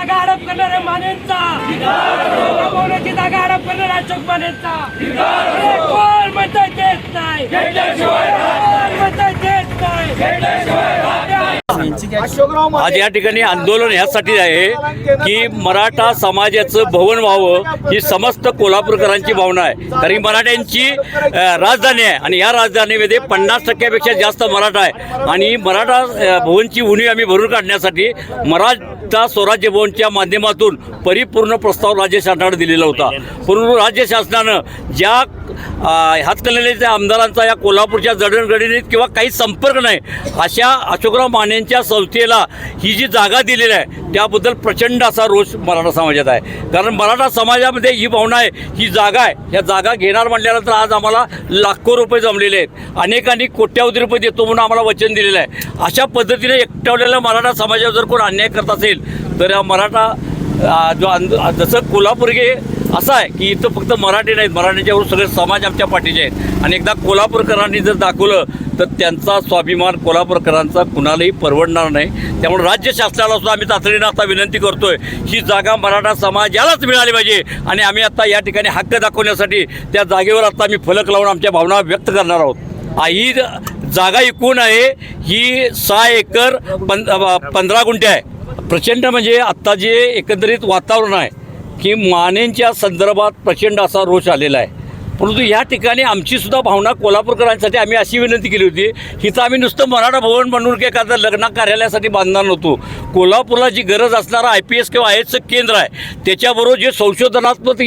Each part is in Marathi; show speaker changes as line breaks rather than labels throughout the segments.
जागा हडप करणाऱ्या मानेंचा. कमवण्याची जागा हडप करणाऱ्या अशोक मानेचा. कोण म्हणताय देत नाही. कोण देत नाही.
आज या ठिकाणी आंदोलन ह्यासाठी आहे की मराठा समाजाचं भवन व्हावं ही समस्त कोल्हापूरकरांची भावना आहे. कारण मराठ्यांची राजधानी आहे आणि या राजधानीमध्ये पन्नास टक्क्यापेक्षा जास्त मराठा आहे. आणि मराठा भवनची उणीव आम्ही भरून काढण्यासाठी मराठ स्वराज्य भवनच्या माध्यमातून परिपूर्ण प्रस्ताव राज्य शासनाकडे दिलेला होता. परंतु राज्य शासनानं ज्या अ, हातकणंगलेच्या आमदारांचा या कोल्हापूरच्या जडणघडणीत किंवा काही संपर्क नाही अशा अशोकराव मानेंच्या संस्थेला ही जी जागा दिलेली आहे त्याबद्दल प्रचंड असा रोष मराठा समाजात आहे. कारण मराठा समाजामध्ये ही भावना आहे ही जागा आहे. ह्या जागा घेणार म्हटल्यानंतर आज आम्हाला लाखो रुपये जमलेले आहेत. अनेकांनी कोट्यावधी रुपये देतो म्हणून आम्हाला वचन दिलेलं आहे. अशा पद्धतीने एकटवलेल्या मराठा समाजावर जर कोण अन्याय करत असेल तर या मराठा जो आंदो जसं कोल्हापूर हे असं आहे की इथं फक्त मराठी नाहीत. मराठीच्यावर सगळे समाज आमच्या पाठीचे आहेत. आणि एकदा कोल्हापूरकरांनी जर दाखवलं तर त्यांचा स्वाभिमान कोल्हापूरकरांचा कुणालाही परवडणार नाही. त्यामुळे राज्य शासनाला सुद्धा आम्ही तातडीनं आता विनंती करतोय ही जागा मराठा समाजालाच मिळाली पाहिजे आणि आम्ही आता या ठिकाणी हक्क दाखवण्यासाठी त्या जागेवर आता आम्ही फलक लावून आमच्या भावना व्यक्त करणार आहोत. ही जागा एकूण आहे ही सहा एकर पं पंधरा गुंठे आहे. प्रचंड म्हणजे आत्ता जे एकंदरीत वातावरण आहे की मानेंच्या संदर्भात प्रचंड असा रोष आलेला आहे. परंतु या ठिकाणी आमची सुद्धा भावना कोल्हापूरकरांसाठी आम्ही अशी विनंती केली होती हिथं आम्ही नुसतं मराठा भवन म्हणून की एखादं लग्न कार्यालयासाठी बांधणार नव्हतो. कोल्हापूरला जी गरज असणारं आय पी एस किंवा आय एसचं केंद्र आहे त्याच्याबरोबर जे संशोधनात्मक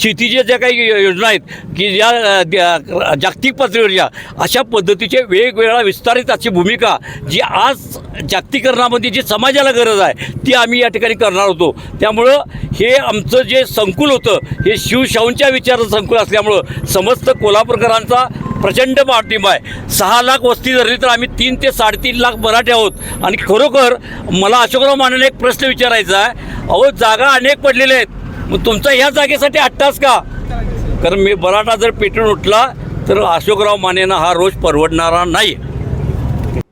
शेतीच्या ज्या काही योजना आहेत की ज्या द्या- जागतिक पातळीवरच्या अशा पद्धतीचे वेगवेगळ्या विस्तारित अशी भूमिका जी आज जागतिकरणामध्ये जी समाजाला गरज आहे ती आम्ही या ठिकाणी करणार होतो. त्यामुळं हे आमचं जे संकुल होतं हे शिवशाहूंच्या विचाराचं संकुल असल्यामुळं समस्त कोल्हापूरकरांचा प्रचंड पाठिंबा आहे. सहा लाख वस्ती धरली तर आम्ही तीन ते साडेतीन लाख मराठी आहोत. आणि खरोखर मला अशोकराव मानेने एक प्रश्न विचारायचा आहे. अहो जागा अनेक पडलेल्या आहेत. मग तुमचा ह्या जागेसाठी अट्टास का? कारण मी मराठा जर पेटून उठला तर अशोकराव मानेनं हा रोज परवडणारा नाही.